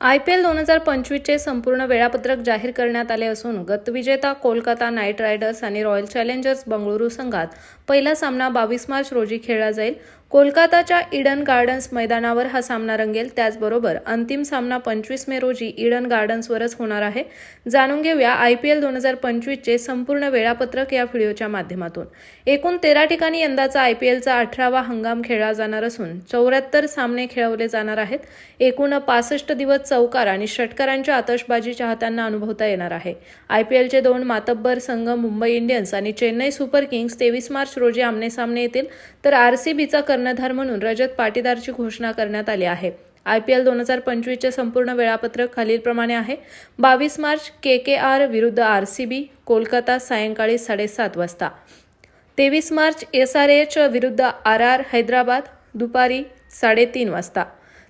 I P L दोन हजार पंचवीसचे संपूर्ण वेळापत्रक जाहीर करण्यात आले असून गतविजेता कोलकाता नाईट रायडर्स आणि रॉयल चॅलेंजर्स बंगळुरू संघात पहिला सामना बावीस मार्च रोजी खेळला जाईल. कोलकाताच्या इडन गार्डन्स मैदानावर हा सामना रंगेल. त्याचबरोबर अंतिम सामना पंचवीस मे रोजी इडन गार्डन्सवरच होणार आहे. जाणून घेऊया आय पी एल दोन हजार पंचवीसचे संपूर्ण वेळापत्रक या व्हिडिओच्या माध्यमातून. एकूण तेरा ठिकाणी यंदाचा आय पी एलचा अठरावा हंगाम खेळला जाणार असून चौऱ्याहत्तर सामने खेळवले जाणार आहेत. एकूण पासष्ट दिवस चौकार आणि षटकारांच्या आतषबाजी चाहत्यांना अनुभवता येणार आहे. आय पी एलचे दोन मातब्बर संघ मुंबई इंडियन्स आणि चेन्नई सुपर किंग्स तेवीस मार्च रोजी आमनेसामने येतील. तर आर सी बीचा कर्णधार म्हणून रजत पाटीदारची घोषणा करण्यात आली आहे. आय पी एल दोन हजार पंचवीसचे संपूर्ण वेळापत्रक खालीलप्रमाणे आहे. बावीस मार्च के के आर विरुद्ध आर सी बी कोलकाता सायंकाळी साडेसात वाजता. तेवीस मार्च एस आर एच विरुद्ध आर आर हैदराबाद दुपारी साडेतीन वाजता.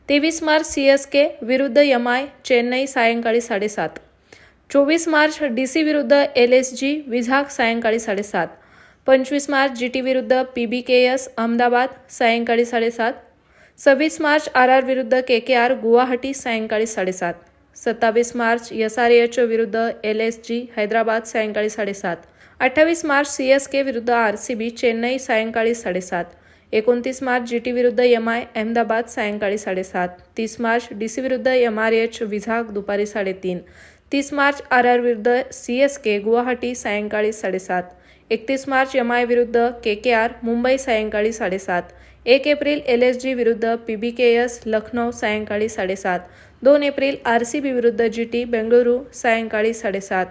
तेवीस मार्च सी एस के विरुद्ध एम आय चेन्नई सायंकाळी साडेसात. चोवीस मार्च डी सी विरुद्ध एल एस जी विझाग सायंकाळी साडेसात. पंचवीस मार्च जी टी विरुद्ध P B K S Ahmedabad सायंकाळी साडेसात. सव्वीस मार्च आर आर विरुद्ध के के आर गुवाहाटी सायंकाळी साडेसात. सत्तावीस मार्च एस आर एच विरुद्ध एल एस जी हैदराबाद सायंकाळी साडेसात. अठ्ठावीस मार्च सी एस के विरुद्ध आर सी बी चेन्नई सायंकाळी साडेसात. एकोणतीस मार्च जी टी विरुद्ध एम आय अहमदाबाद सायंकाळी साडेसात. तीस मार्च डी सी विरुद्ध एम आर एच विझाग दुपारी साडेतीन. तीस मार्च आर आर विरुद्ध सी एस के गुवाहाटी सायंकाळी साडेसात. एकतीस मार्च एम आय विरुद्ध के के आर मुंबई सायंकाळी साडेसात. एक एप्रिल एल एस जी विरुद्ध P B K S Lucknow सायंकाळी साडेसात. दोन एप्रिल आर सी बी विरुद्ध जी टी बेंगळुरू सायंकाळी साडेसात.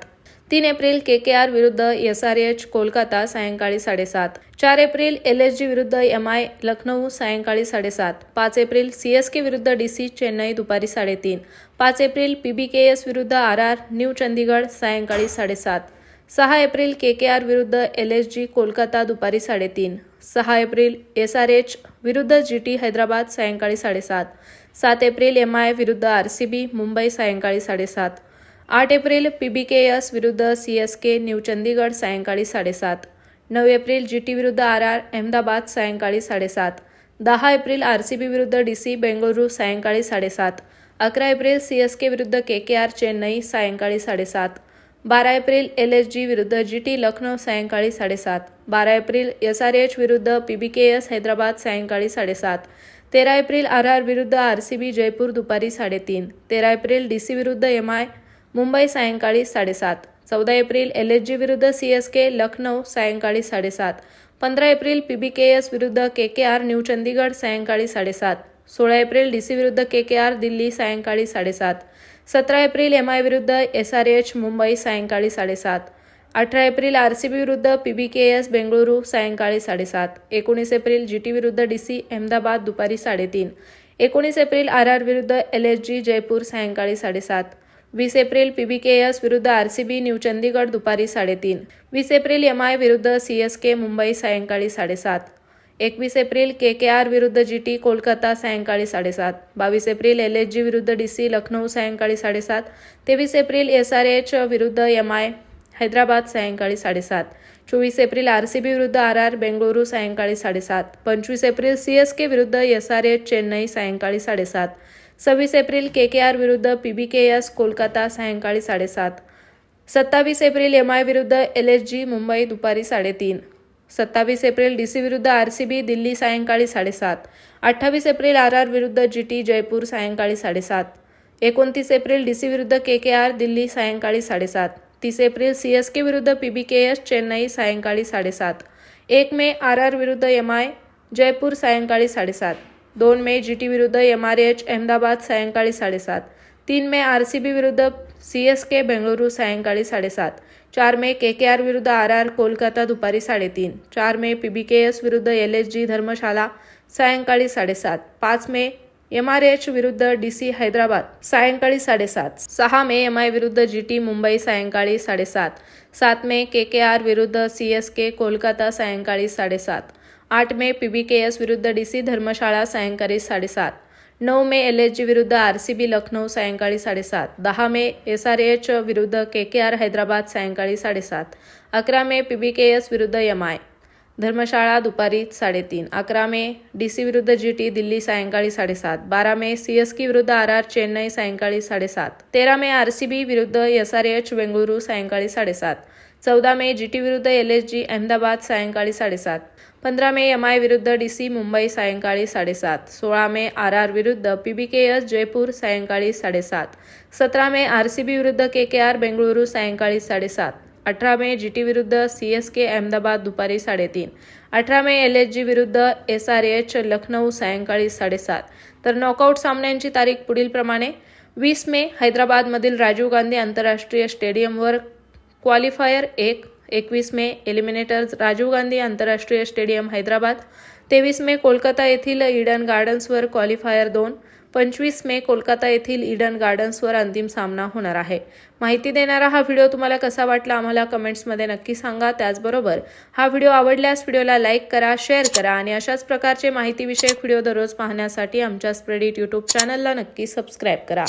तीन एप्रिल के के आर विरुद्ध एस आर एच कोलकाता सायंकाळी साडेसात. चार एप्रिल एल एस जी विरुद्ध एम आय लखनौ सायंकाळी साडेसात. पाच एप्रिल सी एस के विरुद्ध डी सी चेन्नई दुपारी साडेतीन. पाच April P B K S विरुद्ध आर आर न्यू चंदीगड सायंकाळी साडेसात. सहा एप्रिल के के आर विरुद्ध एल एस जी कोलकाता दुपारी साडेतीन. सहा एप्रिल एस आर एच विरुद्ध जी टी हैदराबाद सायंकाळी साडेसात. सात एप्रिल एम आय विरुद्ध आर सी बी मुंबई सायंकाळी साडेसात. आठ April P B K S विरुद्ध C S K New Chandigarh सायंकाळी साडेसात. नऊ एप्रिल जी टी विरुद्ध आर आर अहमदाबाद सायंकाळी साडेसात. दहा एप्रिल आर सी बी विरुद्ध डी सी बेंगळुरू सायंकाळी साडेसात. अकरा एप्रिल सी एस के विरुद्ध के के आर चेन्नई सायंकाळी साडेसात. बारा एप्रिल एल एस जी विरुद्ध जी टी लखनौ सायंकाळी साडेसात. बारा एप्रिल एस आर एच विरुद्ध P B K S Hyderabad सायंकाळी साडेसात. तेरा एप्रिल आर आर विरुद्ध आर सी बी जयपूर दुपारी साडेतीन. तेरा एप्रिल डी सी विरुद्ध एम आय मुंबई सायंकाळी साडेसात. चौदा एप्रिल एल एच जी विरुद्ध सी एस के लखनौ सायंकाळी साडेसात. पंधरा April P B K S विरुद्ध K K R New Chandigarh सायंकाळी साडेसात. सोळा एप्रिल डी सी विरुद्ध के के आर दिल्ली सायंकाळी साडेसात. सतरा एप्रिल एम आय विरुद्ध एस आर एच मुंबई सायंकाळी साडेसात. अठरा एप्रिल आर सी बी विरुद्ध P B K S Bengaluru सायंकाळी साडेसात. एकोणीस एप्रिल जी टी विरुद्ध डी सी अहमदाबाद दुपारी साडेतीन. एकोणीस एप्रिल आर आर विरुद्ध एल एस जी जयपूर सायंकाळी साडेसात. वीस April P B K S विरुद्ध R C B New Chandigarh दुपारी साडेतीन. वीस एप्रिल एम आय विरुद्ध सी एस के मुंबई सायंकाळी साडेसात. एकवीस एप्रिल के के आर विरुद्ध जी टी कोलकाता सायंकाळी साडेसात. बावीस एप्रिल एल एच जी विरुद्ध डी सी लखनौ सायंकाळी साडेसात. तेवीस एप्रिल एस आर एच विरुद्ध एम आय हैदराबाद सायंकाळी साडेसात. चोवीस एप्रिल आर सी बी विरुद्ध आर आर बेंगळुरू सायंकाळी साडेसात. पंचवीस एप्रिल सी एस के विरुद्ध एस आर एच चेन्नई सायंकाळी साडेसात. सव्वीस एप्रिल के के आर विरुद्ध P B K S Kolkata सायंकाळी साडेसात. सत्तावीस एप्रिल एम आय विरुद्ध एल एच जी मुंबई दुपारी साडेतीन. सत्तावीस एप्रिल डी सी विरुद्ध आर सी बी दिल्ली सायंकाळी साडेसात. अठ्ठावीस एप्रिल आर आर विरुद्ध जी टी जयपूर सायंकाळी साडेसात. एकोणतीस एप्रिल डी सी विरुद्ध के के आर दिल्ली सायंकाळी साडेसात. तीस एप्रिल सी एस के विरुद्ध P B K S Chennai सायंकाळी साडेसात. एक मे आर आर विरुद्ध एम आय जयपूर सायंकाळी साडेसात. दोन मे जी टी विरुद्ध एम आर एच अहमदाबाद सायंकाळी साडेसात. तीन मे आर सी बी विरुद्ध सी एस के बेंगळुरू सायंकाळी साडेसात. चार मे के के आर विरुद्ध आर आर कोलकाता दुपारी साडेतीन. चार May P B K S विरुद्ध एल एस जी धर्मशाला सायंकाळी साडेसात. पाच मे एम आर एच विरुद्ध डी सी हैदराबाद सायंकाळी साडेसात. सहा मे एम आय विरुद्ध जी टी मुंबई सायंकाळी साडेसात. सात मे के के आर विरुद्ध सी एस के कोलकाता सायंकाळी साडेसात. आठ May P B K S विरुद्ध डी सी धर्मशाळा सायंकाळी साडेसात. नऊ मे एल एच जी विरुद्ध आर सी बी लखनौ सायंकाळी साडेसात. दहा मे एस आर एच विरुद्ध के के आर हैदराबाद सायंकाळी साडेसात. अकरा May P B K S विरुद्ध एम आय. धर्मशाळा दुपारी साडेतीन. अकरा मे डी सी विरुद्ध जी टी दिल्ली सायंकाळी साडेसात. बारा मे सी एस के विरुद्ध आर आर चेन्नई सायंकाळी साडेसात. तेरा मे आर सी बी विरुद्ध एस आर एच बेंगळुरू सायंकाळी साडेसात. चौदा मे जी टी विरुद्ध एल एस जी अहमदाबाद सायंकाळी साडेसात. पंधरा मे एम आय विरुद्ध डी सी मुंबई सायंकाळी साडेसात. सोळा मे आर आर विरुद्ध P B K S Jaipur सायंकाळी साडेसात. सतरा मे आर सी बी विरुद्ध के के आर बेंगळुरू सायंकाळी साडेसात. अठरा मे जी टी विरुद्ध सी एस के अहमदाबाद दुपारी साडेतीन. अठरा मे एल एच जी विरुद्ध एस आर एच लखनौ सायंकाळी साडेसात. तर नॉकआउट सामन्यांची तारीख पुढीलप्रमाणे वीस मे हैदराबादमधील राजीव गांधी आंतरराष्ट्रीय स्टेडियमवर क्वालिफायर एक. एकवीस मे एलिमिनेटर्स राजीव गांधी आंतरराष्ट्रीय स्टेडियम हैदराबाद. तेवीस मे कोलकाता येथील इडन गार्डन्सवर क्वालिफायर दोन. पंचवीस मे कोलकाता येथील इडन गार्डन्सवर अंतिम सामना होणार आहे. माहिती देणारा हा व्हिडिओ तुम्हाला कसा वाटला आम्हाला कमेंट्समध्ये नक्की सांगा. त्याचबरोबर हा व्हिडिओ आवडल्यास व्हिडिओला लाईक करा शेअर करा आणि अशाच प्रकारचे माहितीविषयक व्हिडिओ दररोज पाहण्यासाठी आमच्या स्प्रेडिट यूट्यूब चॅनलला नक्की सबस्क्राईब करा.